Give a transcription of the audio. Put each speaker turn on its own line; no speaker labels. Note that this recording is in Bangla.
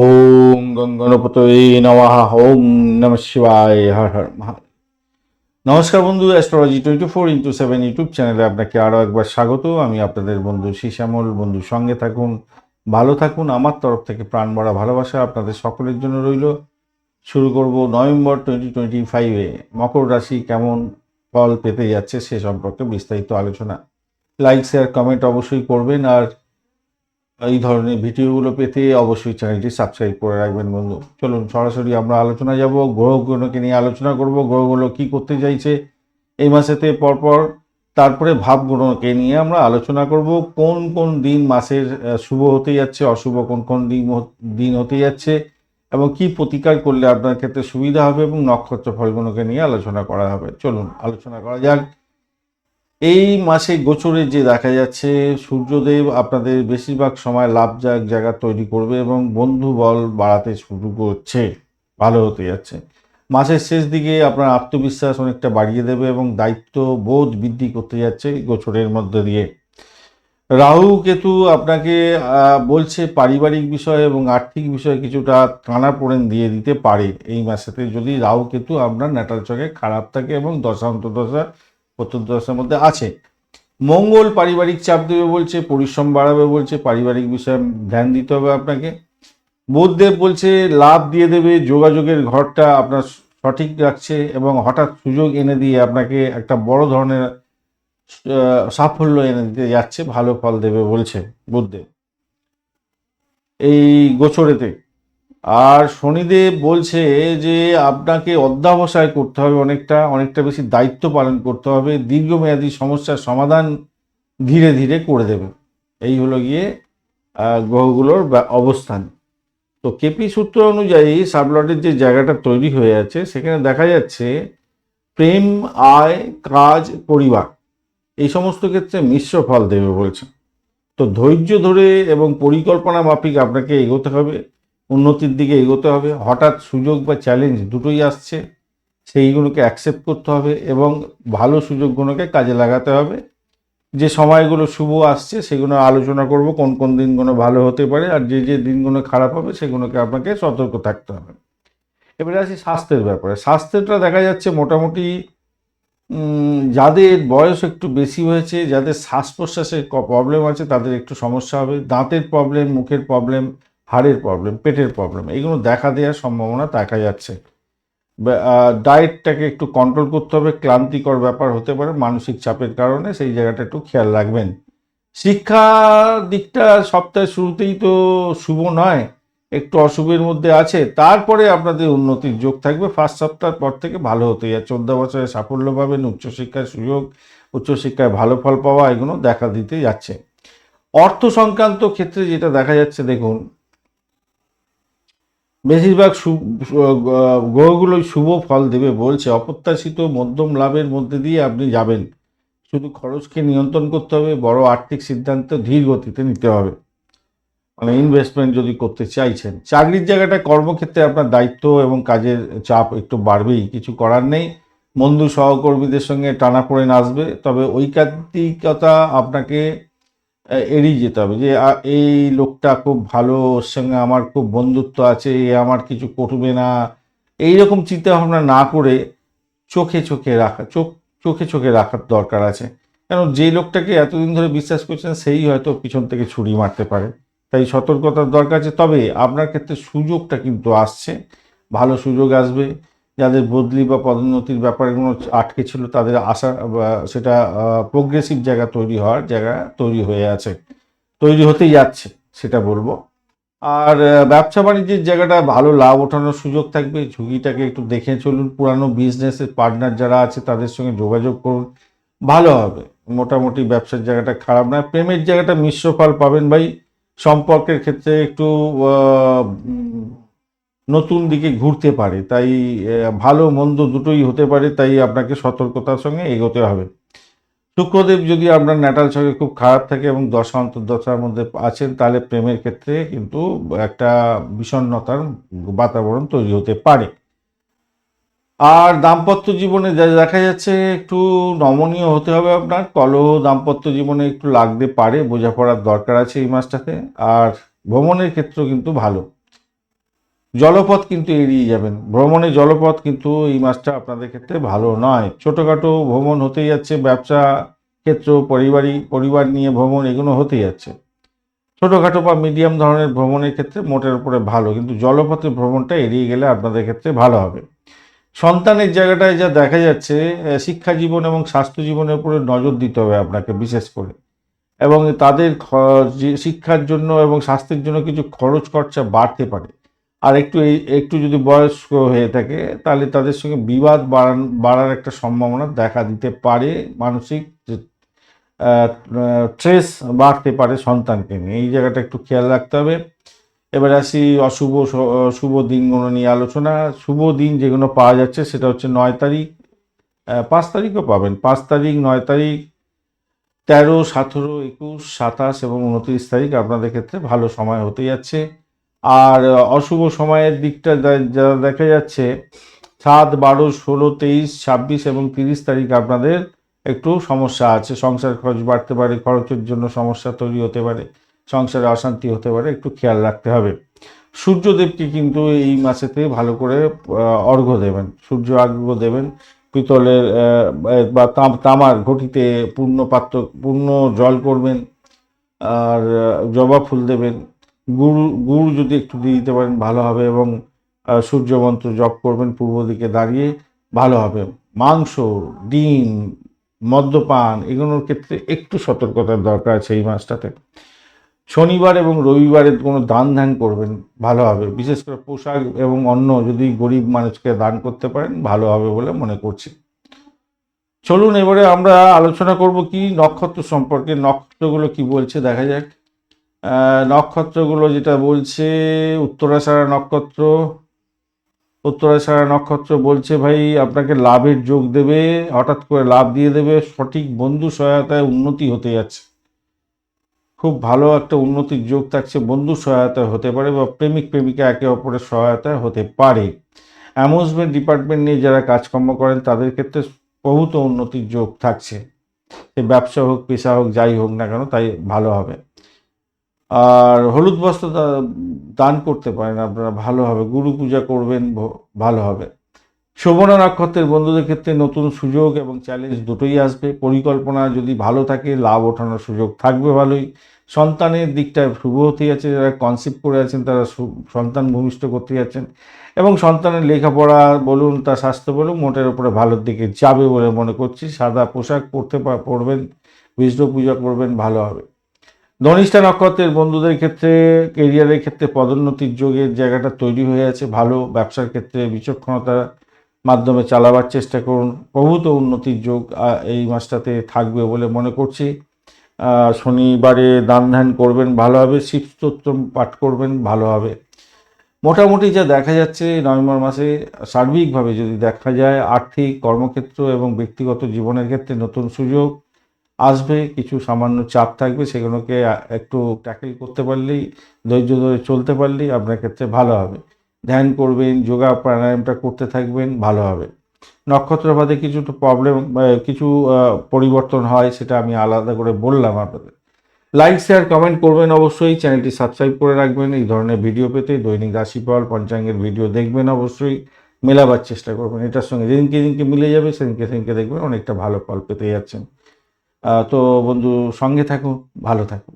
ওম গঙ্গনপতয়ে নমঃ, ওম নম শিবায়, হর হর মহা নমস্কার বন্ধু astrology twenty four into seven YouTube চ্যানেলে আপনাকে আরও একবার স্বাগত। আমি আপনাদের বন্ধু শ্যামল বন্ধু, সঙ্গে থাকুন, ভালো থাকুন। আমার তরফ থেকে প্রাণ ভরা ভালোবাসা আপনাদের সকলের জন্য রইল। শুরু করব নভেম্বর টোয়েন্টি টোয়েন্টি ফাইভে মকর রাশি কেমন ফল পেতে যাচ্ছে সে সম্পর্কে বিস্তারিত আলোচনা। লাইক শেয়ার কমেন্ট অবশ্যই করবেন। আর এই ধরনের ভিডিওগুলো পেতে অবশ্যই চ্যানেলটি সাবস্ক্রাইব করে রাখবেন, বন্ধু। চলুন, সরাসরি আমরা আলোচনা যাব। গ্রহগুলোকে নিয়ে আলোচনা করব। গ্রহগুলো কি করতে চাইছে? এই মাসেতে পরপর তারপরে ভাবগুলোকে নিয়ে আমরা আলোচনা করব। কোন কোন দিন মাসের শুভ হতে যাচ্ছে, অশুভ কোন কোন দিন দিন হতে যাচ্ছে এবং কি প্রতিকার করলে আপনার ক্ষেত্রে সুবিধা হবে এবং নক্ষত্র ফলগুলোকে নিয়ে আলোচনা করা হবে। চলুন, আলোচনা করা যাক। এই মাসে গোচরে যে দেখা যাচ্ছে, সূর্যদেব আপনাদের বেশিরভাগ সময় লাভজনক জায়গা তৈরি করবে এবং বন্ধু বল বাড়াতে শুরু করছে, ভালো হতে যাচ্ছে। মাসের শেষ দিকে আপনার আত্মবিশ্বাস অনেকটা বাড়িয়ে দেবে এবং দায়িত্ব বোধ বৃদ্ধি করতে যাচ্ছে গোচরের মধ্যে দিয়ে। রাহু কেতু আপনাকে বলছে পারিবারিক বিষয় এবং আর্থিক বিষয়ে কিছুটা টানাপোড়েন দিয়ে দিতে পারে এই মাসেতে। যদি রাহু কেতু আপনার ন্যাটাল চকে খারাপ থাকে এবং দশান্ত দশা প্রত্যন্তদশার মধ্যে আছে। মঙ্গল পারিবারিক চাপ দেবে বলছে, পরিশ্রম বাড়াবে বলছে, পারিবারিক বিষয়ে ধ্যান দিতে হবে আপনাকে। বুধদেব বলছে, লাভ দিয়ে দেবে, যোগাযোগের ঘরটা আপনার সঠিক রাখছে এবং হঠাৎ সুযোগ এনে দিয়ে আপনাকে একটা বড় ধরনের সাফল্য এনে দিতে যাচ্ছে, ভালো ফল দেবে বলছে বুধদেব এই গোচরেতে আর শনিদেব বলছে যে আপনাকে অধ্যাবসায় করতে হবে অনেকটা অনেকটা বেশি দায়িত্ব পালন করতে হবে, দীর্ঘমেয়াদী সমস্যার সমাধান ধীরে ধীরে করে দেবে। এই হলো গিয়ে গ্রহগুলোর অবস্থান। তো কেপি সূত্র অনুযায়ী সাবলটের যে জায়গাটা তৈরি হয়ে আছে, সেখানে দেখা যাচ্ছে প্রেম, আয়, কাজ, পরিবার, এই সমস্ত ক্ষেত্রে মিশ্র ফল দেবে বলছে। তো ধৈর্য ধরে এবং পরিকল্পনা মাফিক আপনাকে এগোতে হবে। উন্নতির দিকে এগোতে হবে। হঠাৎ সুযোগ বা চ্যালেঞ্জ দুটোই আসছে। সেইগুলোকে অ্যাকসেপ্ট করতে হবে এবং ভালো সুযোগগুলোকে কাজে লাগাতে হবে। যে সময়গুলো শুভ আসছে, সেগুলো আলোচনা করব, কোন কোন দিনগুলো ভালো হতে পারে আর যে যে দিনগুলো খারাপ হবে, সেগুলোকে আপনাকে সতর্ক থাকতে হবে। এবারে আসি স্বাস্থ্যের ব্যাপারে। স্বাস্থ্যটা দেখা যাচ্ছে মোটামুটি যাদের বয়স একটু বেশি হয়েছে, যাদের শ্বাস প্রশ্বাসের প্রবলেম আছে, তাদের একটু সমস্যা হবে। দাঁতের প্রবলেম মুখের প্রবলেম হাড়ের প্রবলেম পেটের প্রবলেম এগুলো দেখা দেওয়ার সম্ভাবনা দেখা যাচ্ছে। ডায়েটটাকে একটু কন্ট্রোল করতে হবে, ক্লান্তিকর ব্যাপার হতে পারে, মানসিক চাপের কারণে সেই জায়গাটা একটু খেয়াল রাখবেন। শিক্ষা দিকটা সপ্তাহের শুরুতেই তো শুভ নয়, একটু অশুভের মধ্যে আছে, তারপরে আপনাদের উন্নতির যোগ থাকবে ফার্স্ট সপ্তাহ পর থেকে ভালো হতে যাচ্ছে, চোদ্দ বছরে সাফল্য পাবেন উচ্চশিক্ষার সুযোগ, উচ্চশিক্ষায় ভালো ফল পাওয়া, এগুলো দেখা দিতে যাচ্ছে। অর্থ সংক্রান্ত ক্ষেত্রে যেটা দেখা যাচ্ছে, দেখুন বেশিরভাগ গ্রহগুলোই শুভ ফল দেবে বলছে। অপ্রত্যাশিত মধ্যম লাভের মধ্যে দিয়ে আপনি যাবেন। শুধু খরচকে নিয়ন্ত্রণ করতে হবে, বড় আর্থিক সিদ্ধান্ত ধীর গতিতে নিতে হবে। মানে ইনভেস্টমেন্ট যদি করতে চাইছেন। চাকরির জায়গাটা কর্মক্ষেত্রে আপনার দায়িত্ব এবং কাজের চাপ একটু বাড়বেই, কিছু করার নেই। বন্ধু সহকর্মীদের সঙ্গে টানাপোড়েন আসবে। তবে ঐকান্তিকতা আপনাকে এড়িয়ে যেতে হবে যে এই লোকটা খুব ভালো, ওর সঙ্গে আমার খুব বন্ধুত্ব আছে, এ আমার কিছু করবে না। এই রকম চিন্তা ভাবনা না করে চোখে চোখে রাখা, চোখ, চোখে চোখে রাখার দরকার আছে। কেন, যে লোকটাকে এতদিন ধরে বিশ্বাস করছেন, সেই হয়তো পিছন থেকে ছুরি মারতে পারে। তাই সতর্কতার দরকার আছে। তবে আপনার ক্ষেত্রে সুযোগটা কিন্তু আসছে। ভালো সুযোগ আসবে। যাদের বদলি বা পদোন্নতির ব্যাপারে কোনো আটকে ছিল, তাদের আশা সেটা প্রোগ্রেসিভ জায়গা তৈরি হওয়ার জায়গা তৈরি হয়ে আছে, তৈরি হতেই যাচ্ছে, সেটা বলব। আর ব্যবসা বাণিজ্যের জায়গাটা ভালো, লাভ ওঠানোর সুযোগ থাকবে, ঝুঁকিটাকে একটু দেখে চলুন, পুরানো বিজনেসের পার্টনার যারা আছে, তাদের সঙ্গে যোগাযোগ করুন, ভালো হবে। মোটামুটি ব্যবসার জায়গাটা খারাপ নয়, প্রেমের জায়গাটা মিশ্র ফল পাবেন ভাই, সম্পর্কের ক্ষেত্রে একটু নতুন দিকে ঘুরতে পারে, তাই ভালো মন্দ দুটোই হতে পারে, তাই আপনাকে সতর্কতার সঙ্গে এগোতে হবে। শুক্রদেব যদি আপনার ন্যাটাল সঙ্গে খুব খারাপ থাকে এবং দশা অন্তর্দশার মধ্যে আছেন, তাহলে প্রেমের ক্ষেত্রে কিন্তু একটা বিষণ্ণতার বাতাবরণ তৈরি হতে পারে। আর দাম্পত্য জীবনে যা দেখা যাচ্ছে, একটু নমনীয় হতে হবে আপনার। কলহ দাম্পত্য জীবনে একটু লাগতে পারে, বোঝাপড়ার দরকার আছে এই মাসটাতে। আর ভ্রমণের ক্ষেত্রেও কিন্তু ভালো। জলপথ কিন্তু এড়িয়ে যাবেন। ভ্রমণে জলপথ কিন্তু এই মাসটা আপনাদের ক্ষেত্রে ভালো নয়। ছোটোখাটো ভ্রমণ হতেই যাচ্ছে, ব্যবসা ক্ষেত্র পারিবারিক পরিবার নিয়ে ভ্রমণ এগুলো হতেই যাচ্ছে। ছোটোখাটো বা মিডিয়াম ধরনের ভ্রমণের ক্ষেত্রে মোটের উপরে ভালো, কিন্তু জলপথে ভ্রমণটা এড়িয়ে গেলে আপনাদের ক্ষেত্রে ভালো হবে। সন্তানের জায়গাটায় যা দেখা যাচ্ছে শিক্ষা জীবন এবং স্বাস্থ্য জীবনের উপরে নজর দিতে হবে আপনাকে বিশেষ করে। এবং তাদের শিক্ষার জন্য এবং স্বাস্থ্যের জন্য কিছু খরচ খরচা বাড়তে পারে। আর একটু এই- একটু যদি বয়স্ক হয়ে থাকে, তাহলে তাদের সঙ্গে বিবাদ বাড়ান, বাড়ার একটা সম্ভাবনা দেখা দিতে পারে মানসিক ট্রেস বাড়তে পারে সন্তানকে নিয়ে। এই জায়গাটা একটু খেয়াল রাখতে হবে। এবার আসি অশুভ শুভ দিনগুলো নিয়ে আলোচনা। শুভ দিন যেগুলো পাওয়া যাচ্ছে, সেটা হচ্ছে নয় তারিখ পাঁচ তারিখও পাবেন। পাঁচ তারিখ, নয় তারিখ, তেরো, সতেরো, একুশ, সাতাশ এবং উনত্রিশ তারিখ আপনাদের ক্ষেত্রে ভালো সময় হতে যাচ্ছে। আর অশুভ সময়ের দিকটা দেখা যাচ্ছে, সাত, বারো, ষোলো, তেইশ, ছাব্বিশ এবং তিরিশ তারিখ আপনাদের একটু সমস্যা আছে। সংসার খরচ বাড়তে পারে, খরচের জন্য সমস্যা তৈরি হতে পারে, সংসারে অশান্তি হতে পারে, একটু খেয়াল রাখতে হবে। সূর্যদেবকে কিন্তু এই মাসেতে ভালো করে অর্ঘ্য দেবেন। সূর্য আর্ঘ্য দেবেন, পিতলের বা তাম- তামার ঘটিতে পূর্ণ পাত্র, পূর্ণ জল করবেন, আর জবা ফুল দেবেন গুড় গুড় যদি একটু দিয়ে দিতে পারেন ভালো হবে এবং আহ, সূর্য মন্ত্র জপ করবেন পূর্ব দিকে দাঁড়িয়ে ভালো হবে। মাংস ডিম মদ্যপান এগুলোর ক্ষেত্রে একটু সতর্কতার দরকার আছে এই মাসটাতে। শনিবার এবং রবিবারে কোনো দান ধ্যান করবেন ভালো হবে। বিশেষ করে পোশাক এবং অন্য যদি গরিব মানুষকে দান করতে পারেন ভালো হবে বলে মনে করছি। চলুন এবারে আমরা আলোচনা করব কি নক্ষত্র সম্পর্কে। নক্ষত্রগুলো কি বলছে দেখা যাক। নক্ষত্রগুলো যেটা বলছে উত্তরাষাঢ়া নক্ষত্র উত্তরাষাঢ়া নক্ষত্র বলছে, ভাই, আপনাকে লাভের যোগ দেবে, হঠাৎ করে লাভ দিয়ে দেবে, সঠিক বন্ধু সহায়তায় উন্নতি হতে যাচ্ছে। খুব ভালো একটা উন্নতির যোগ থাকছে, বন্ধু সহায়তা হতে পারে বা প্রেমিক, প্রেমিকা একে অপরের সহায়তা হতে পারে। অ্যামুজমেন্ট ডিপার্টমেন্ট নিয়ে যারা কাজকর্ম করেন, তাদের ক্ষেত্রে বহুত উন্নতির যোগ থাকছে। সে ব্যবসা হোক, পেশা হোক, যাই হোক না কেন, তাই ভালো হবে। আর হলুদ বস্ত্র দান করতে পারেন আপনারা, ভালো হবে। গুরু পূজা করবেন ভালো হবে। শোভনা নক্ষত্রের বন্ধুদের ক্ষেত্রে নতুন সুযোগ এবং চ্যালেঞ্জ দুটোই আসবে। পরিকল্পনা যদি ভালো থাকে, লাভ ওঠানোর সুযোগ থাকবে ভালোই। সন্তানের দিকটা শুভ হতে যাচ্ছে, যারা কনসেপ্ট করে আছেন, তারা সন্তান ভূমিষ্ঠ করতে যাচ্ছেন। এবং সন্তানের লেখাপড়া বলুন, তার স্বাস্থ্য বলুন, মোটের উপরে ভালোর দিকে যাবে বলে মনে করছি। সাদা পোশাক পরতে পরবেন, বিষ্ণু পূজা করবেন, ভালো হবে। ধনিষ্ঠা নক্ষত্রের বন্ধুদের ক্ষেত্রে কেরিয়ারের ক্ষেত্রে, পদোন্নতির যোগের জায়গাটা তৈরি হয়ে আছে, ভালো ব্যবসার ক্ষেত্রে বিচক্ষণতার মাধ্যমে চালাবার চেষ্টা করুন। প্রভূত উন্নতির যোগ এই মাসটাতে থাকবে বলে মনে করছি। শনিবারে দান ধ্যান করবেন, ভালো হবে। পাঠ করবেন, ভালো হবে। মোটামুটি যা দেখা যাচ্ছে, নভেম্বর মাসে সার্বিকভাবে যদি দেখা যায়, আর্থিক কর্মক্ষেত্র এবং ব্যক্তিগত জীবনের ক্ষেত্রে নতুন সুযোগ আসবে, কিছু সামান্য চাপ থাকবে, সেগুলোকে একটু ট্যাকেল করতে পারলেই, ধৈর্য ধরে চলতে পারলেই আপনার ক্ষেত্রে ভালো হবে। ধ্যান করবেন, যোগা প্রাণায়ামটা করতে থাকবেন, ভালো হবে। নক্ষত্রবাদে কিছু তো প্রবলেম কিছু পরিবর্তন হয়, সেটা আমি আলাদা করে বললাম আপনাদের। লাইক শেয়ার কমেন্ট করবেন অবশ্যই, চ্যানেলটি সাবস্ক্রাইব করে রাখবেন, এই ধরনের ভিডিও পেতে দৈনিক রাশিফল, পঞ্চাঙ্গের ভিডিও দেখবেন অবশ্যই, মেলাবার চেষ্টা করবেন। এটার সঙ্গে যেদিনকে যেদিনকে মিলে যাবে, সেদিনকে সেদিনকে দেখবেন, অনেকটা ভালো ফল পেতে যাচ্ছেন। তো বন্ধু সঙ্গে থাকো ভালো থাকুন